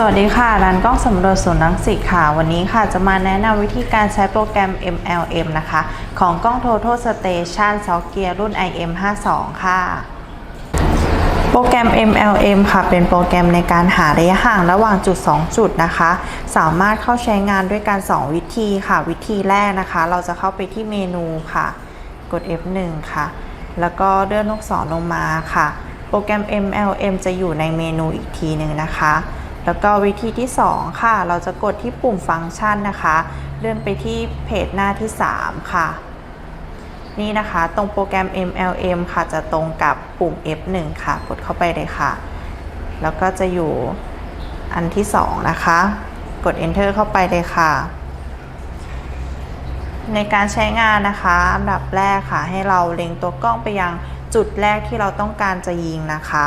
สวัสดีค่ะร้านกล้องสำรวจศูนย์รังสิตค่ะ วันนี้ค่ะจะมาแนะนำวิธีการใช้โปรแกรม MLM นะคะ ของกล้อง Total Station ซอฟต์เกียร์รุ่น IM52 ค่ะ โปรแกรม MLM ค่ะ เป็นโปรแกรมในการหาระยะห่างระหว่างจุด 2 จุดนะคะ สามารถเข้าใช้งานด้วยการ 2 วิธีค่ะ วิธีแรกนะคะ เราจะเข้าไปที่เมนูค่ะ กด F1 ค่ะ แล้วก็เลื่อนลูกศรลงมาค่ะ โปรแกรม MLM จะอยู่ในเมนูอีกทีหนึ่งนะคะ แล้วก็วิธีที่ 2 ค่ะ เราจะกดที่ปุ่มฟังก์ชันนะคะ เลื่อนไปที่เพจหน้าที่ 3 ค่ะ นี่นะคะตรงโปรแกรม MLM ค่ะ จะตรงกับปุ่ม F1 ค่ะ กดเข้าไปเลยค่ะ แล้วก็จะอยู่อันที่ 2 นะคะ กด Enter เข้าไปเลยค่ะ ในการใช้งานนะคะอันดับแรกค่ะ ให้เราเล็งตัวกล้องไปยังจุดแรกที่เราต้องการจะยิงนะคะ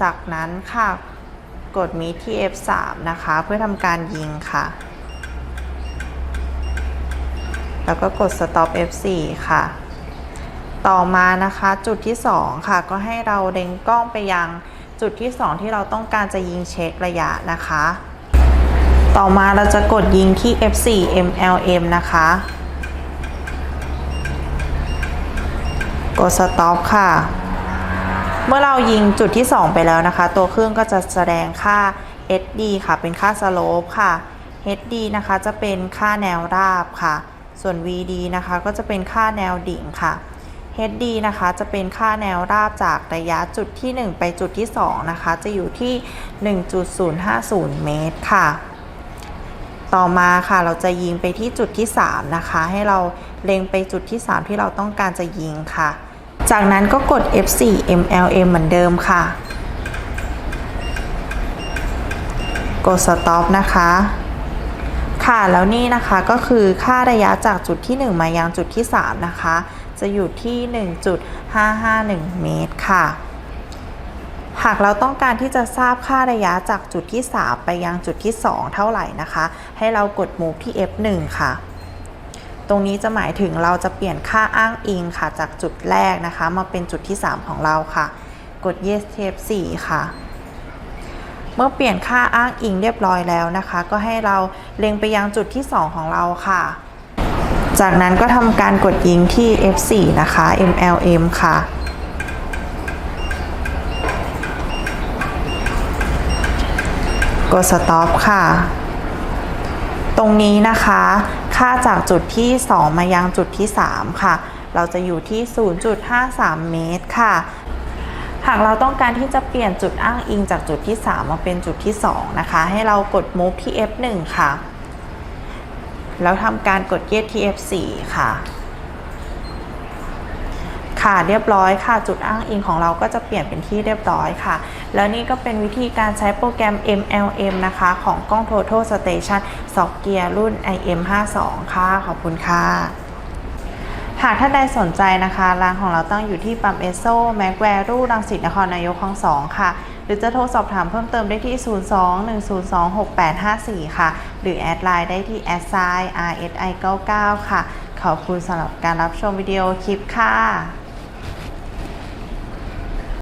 จากนั้นค่ะ กดมีที่ F3 นะคะ เพื่อทำการยิงค่ะ แล้วก็กด Stop F4 ค่ะ ต่อมานะคะจุดที่ 2 ค่ะ ก็ให้เราเล็งกล้องไปยังจุดที่ 2 ที่เราต้องการจะยิงเช็คระยะนะคะ ต่อมาเราจะกดยิงที่ F4 MLM นะคะ กด Stop ค่ะ เมื่อเรายิงจุดที่ 2 ไปแล้วนะคะ ตัวเครื่องก็จะแสดงค่า SD ค่ะ เป็นค่า slope ค่ะ HD นะคะจะเป็นค่าแนวราบค่ะ ส่วน VD นะคะก็จะเป็นค่าแนวดิ่งค่ะ HD นะคะจะเป็นค่าแนวราบจากระยะจุดที่ 1 ไปจุดที่ 2 นะคะ จะอยู่ที่ 1.050 เมตรค่ะ ต่อมาค่ะเราจะยิงไปที่จุดที่ 3 นะคะ ให้เราเล็งไปจุดที่ 3 ที่เราต้องการจะยิงค่ะ จากนั้นก็กด F4 MLM เหมือนเดิมค่ะ กด Stop นะคะ ค่ะแล้วนี่นะคะก็คือค่าระยะจากจุดที่ 1 มายังจุดที่ 3 นะคะ จะอยู่ที่ 1.551 เมตรค่ะ หากเราต้องการที่จะทราบค่าระยะจากจุดที่ 3 ไปยังจุดที่ 2 เท่าไหร่นะคะ ให้เรากด move ที่ F1 ค่ะ ตรงนี้จะหมายถึงเราจะเปลี่ยนค่าอ้างอิงค่ะ จากจุดแรกนะคะ มาเป็นจุดที่ 3 ของเราค่ะ กด yes tab 4 ค่ะ เมื่อเปลี่ยนค่าอ้างอิงเรียบร้อยแล้วนะคะ ก็ให้เราเล็งไปยังจุดที่ 2 ของเราค่ะ จากนั้นก็ทำการกดยิงที่ F4 นะคะ MLM ค่ะกด stop ค่ะ ตรงนี้นะคะ ค่าจากจุดที่ 2 มายังจุดที่ 3 ค่ะ เราจะอยู่ที่ 0.53 เมตรค่ะ หากเราต้องการที่จะเปลี่ยนจุดอ้างอิงจากจุดที่ 3 มาเป็นจุดที่ 2 นะคะ ให้เรากด move ที่ F1 ค่ะ แล้วทำการกด yes ที่ F4 ค่ะ ค่ะเรียบร้อยค่ะ จุดอ้างอิงของเราก็จะเปลี่ยนเป็นที่เรียบร้อยค่ะ แล้วนี่ก็เป็นวิธีการใช้โปรแกรม MLM นะคะ ของกล้อง Total Station ซอฟเกียร์รุ่น IM52 ค่ะ ขอบคุณค่ะหากท่านใดสนใจนะคะ ร้านของเราตั้งอยู่ที่ปั๊มเอสโซแม็กแวรูรังสิตนครนายกคลองสองค่ะ หรือจะโทรสอบถามเพิ่มเติมได้ที่ 02-102-6854 ค่ะ หรือแอดไลน์ได้ที่แอดไซ RSI 99 ค่ะ ขอบคุณสำหรับการรับชมวิดีโอคลิปค่ะ